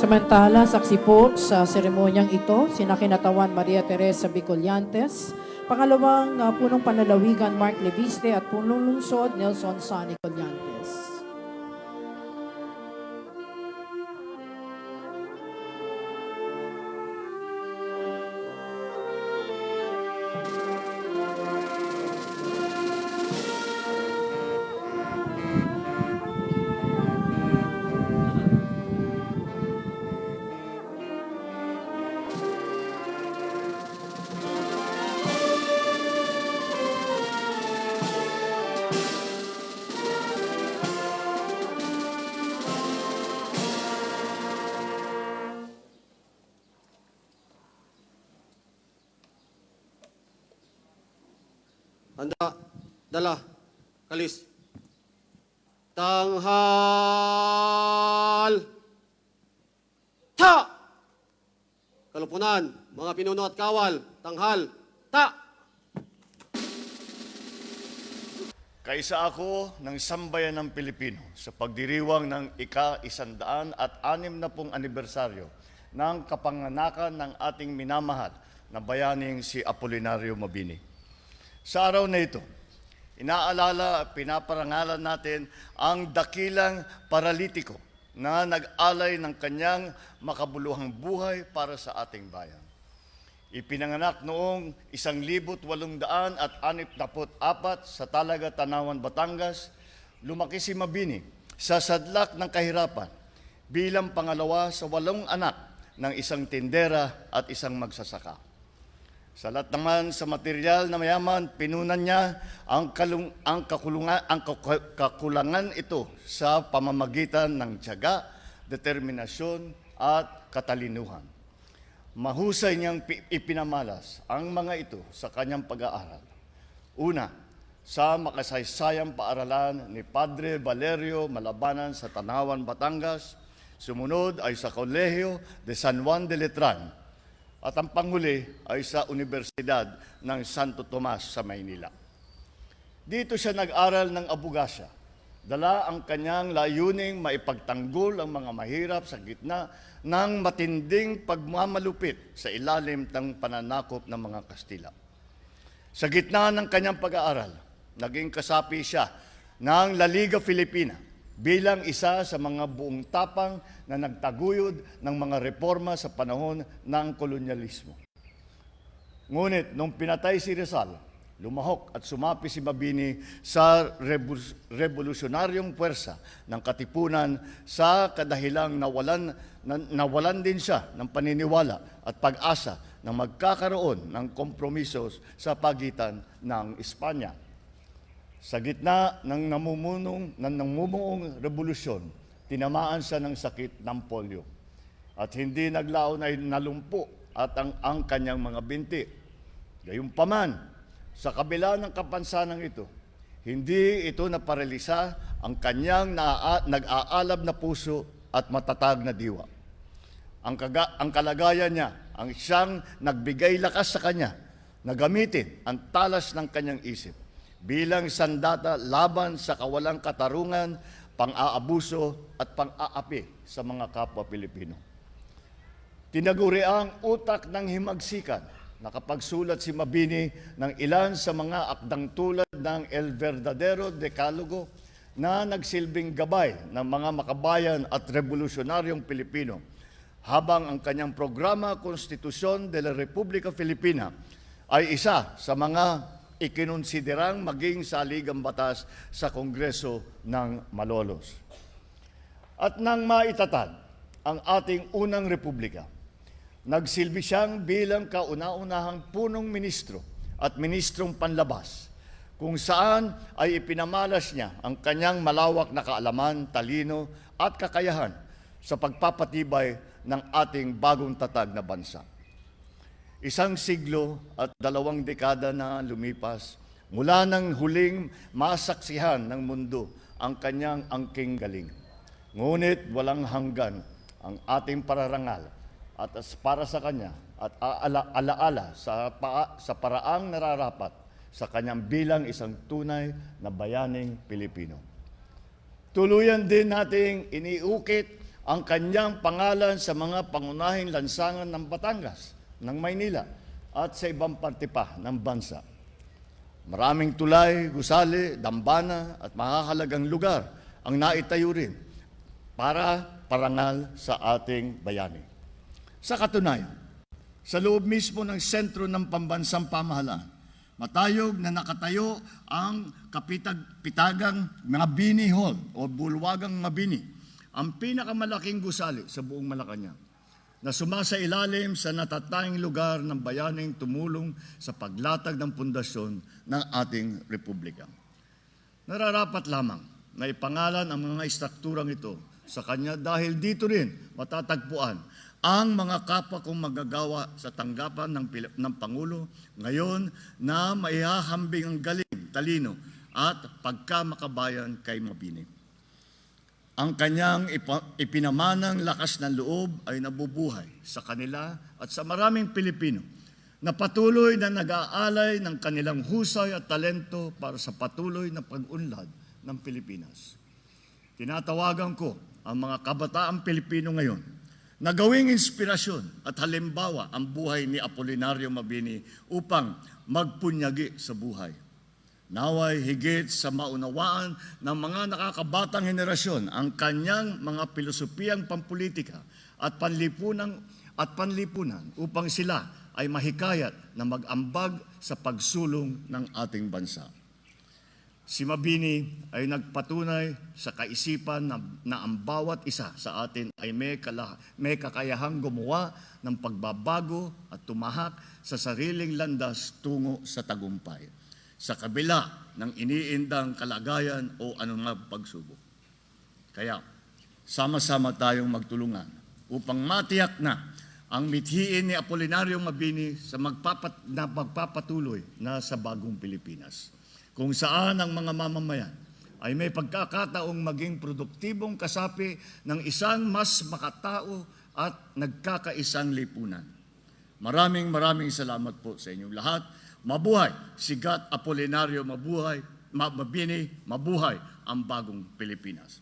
Samantala, saksi po sa seremonyang ito, sina Kinatawan Maria Teresa Bicolyantes, pangalawang ah, punong panlalawigan Mark Leviste at punong lungsod Nelson Sani Colyantes. Handa, dala, kalis. Tanghal! Ta! Kalupunan, mga pinuno at kawal, tanghal, ta! Kaisa ako ng sambayan ng Pilipino sa pagdiriwang ng ika-isandaan at anim na pong anibersaryo ng kapanganakan ng ating minamahal na bayaning si Apolinario Mabini. Sa araw na ito, inaalala pinaparangalan natin ang dakilang paralitiko na nag-alay ng kanyang makabuluhang buhay para sa ating bayan. Ipinanganak noong 1864 sa Talaga, Tanawan, Batangas, lumaki si Mabini sa sadlak ng kahirapan bilang pangalawa sa walong anak ng isang tindera at isang magsasaka. Sa lahat naman sa material na mayaman, pinunan niya ang, kalung, ang, kakulungan, ang kaku- kakulangan ito sa pamamagitan ng tiyaga, determinasyon at katalinuhan. Mahusay niyang pi- ipinamalas ang mga ito sa kanyang pag-aaral. Una, sa makasaysayang paaralan ni Padre Valerio Malabanan sa Tanawan, Batangas. Sumunod ay sa Kolehiyo de San Juan de Letran. At ang panghuli ay sa Universidad ng Santo Tomas sa Maynila. Dito siya nag-aral ng abugasya. Dala ang kanyang layuning maipagtanggol ang mga mahirap sa gitna ng matinding pagmamalupit sa ilalim ng pananakop ng mga Kastila. Sa gitna ng kanyang pag-aaral, naging kasapi siya ng La Liga Filipina bilang isa sa mga buong tapang na nagtaguyod ng mga reforma sa panahon ng kolonyalismo. Ngunit nung pinatay si Rizal, lumahok at sumapi si Mabini sa revolusyonaryong puwersa ng katipunan sa kadahilang nawalan, na- nawalan din siya ng paniniwala at pag-asa na magkakaroon ng kompromisos sa pagitan ng Espanya. Sa gitna ng namumunong ng namumuong revolusyon, tinamaan siya ng sakit ng polio. At hindi naglaon ay nalumpo at ang, ang kanyang mga binti. Gayunpaman, sa kabila ng kapansanang ito, hindi ito naparalisa ang kanyang naa- nag-aalab na puso at matatag na diwa. Ang, kaga, ang kalagayan niya, ang siyang nagbigay lakas sa kanya na gamitin ang talas ng kanyang isip bilang sandata laban sa kawalang katarungan, pang-aabuso at pang-aapi sa mga kapwa Pilipino. Tinaguri ang utak ng himagsikan. Nakapagsulat si Mabini ng ilan sa mga akdang tulad ng El Verdadero Decalogo na nagsilbing gabay ng mga makabayan at revolusyonaryong Pilipino habang ang kanyang programa Konstitusyon de la República Filipina ay isa sa mga ikinonsiderang maging saligang batas sa Kongreso ng Malolos. At nang maitatag ang ating unang republika, nagsilbi siyang bilang kauna-unahang punong ministro at ministrong panlabas, kung saan ay ipinamalas niya ang kanyang malawak na kaalaman, talino at kakayahan sa pagpapatibay ng ating bagong tatag na bansa. Isang siglo at dalawang dekada na lumipas mula nang huling masaksihan ng mundo ang kanyang angking galing. Ngunit walang hanggan ang ating pararangal at as para sa kanya at aala- alaala sa, pa, sa paraang nararapat sa kanyang bilang isang tunay na bayaning Pilipino. Tuluyan din nating iniukit ang kanyang pangalan sa mga pangunahing lansangan ng Batangas, ng Maynila, at sa ibang parte pa ng bansa. Maraming tulay, gusali, dambana at makakalagang lugar ang naitayo rin para parangal sa ating bayani. Sa katunayan, sa loob mismo ng sentro ng pambansang pamahalaan, matayog na nakatayo ang kapitag-pitagang Mabini Hall o Bulwagang Mabini, ang pinakamalaking gusali sa buong Malacanang na sumasa ilalim sa natatanging lugar ng bayaning tumulong sa paglatag ng pundasyon ng ating republika. Nararapat lamang na ipangalan ang mga istrukturang ito sa kanya dahil dito rin matatagpuan ang mga kapwa kong magagawa sa tanggapan ng, ng Pangulo ngayon na maihahambing ang galing, talino at pagkamakabayan kay Mabini. Ang kanyang ipinamanang lakas ng loob ay nabubuhay sa kanila at sa maraming Pilipino na patuloy na nag-aalay ng kanilang husay at talento para sa patuloy na pag-unlad ng Pilipinas. Tinatawagan ko ang mga kabataang Pilipino ngayon na gawing inspirasyon at halimbawa ang buhay ni Apolinario Mabini upang magpunyagi sa buhay. Naway higit sa maunawaan ng mga nakakabatang henerasyon ang kanyang mga pilosopiyang pampolitika at panlipunan at panlipunan upang sila ay mahikayat na mag-ambag sa pagsulong ng ating bansa. Si Mabini ay nagpatunay sa kaisipan na, na ang bawat isa sa atin ay may, kala, may kakayahang gumawa ng pagbabago at tumahak sa sariling landas tungo sa tagumpay sa kabila ng iniindang kalagayan o anumang pagsubok. Kaya, sama-sama tayong magtulungan upang matiyak na ang mithiin ni Apolinario Mabini sa magpapat, na magpapatuloy na sa bagong Pilipinas. Kung saan ang mga mamamayan ay may pagkakataong maging produktibong kasapi ng isang mas makatao at nagkakaisang lipunan. Maraming maraming salamat po sa inyong lahat. Mabuhay, Sigat Apolinario, mabuhay, Ma- Mabini, mabuhay ang bagong Pilipinas.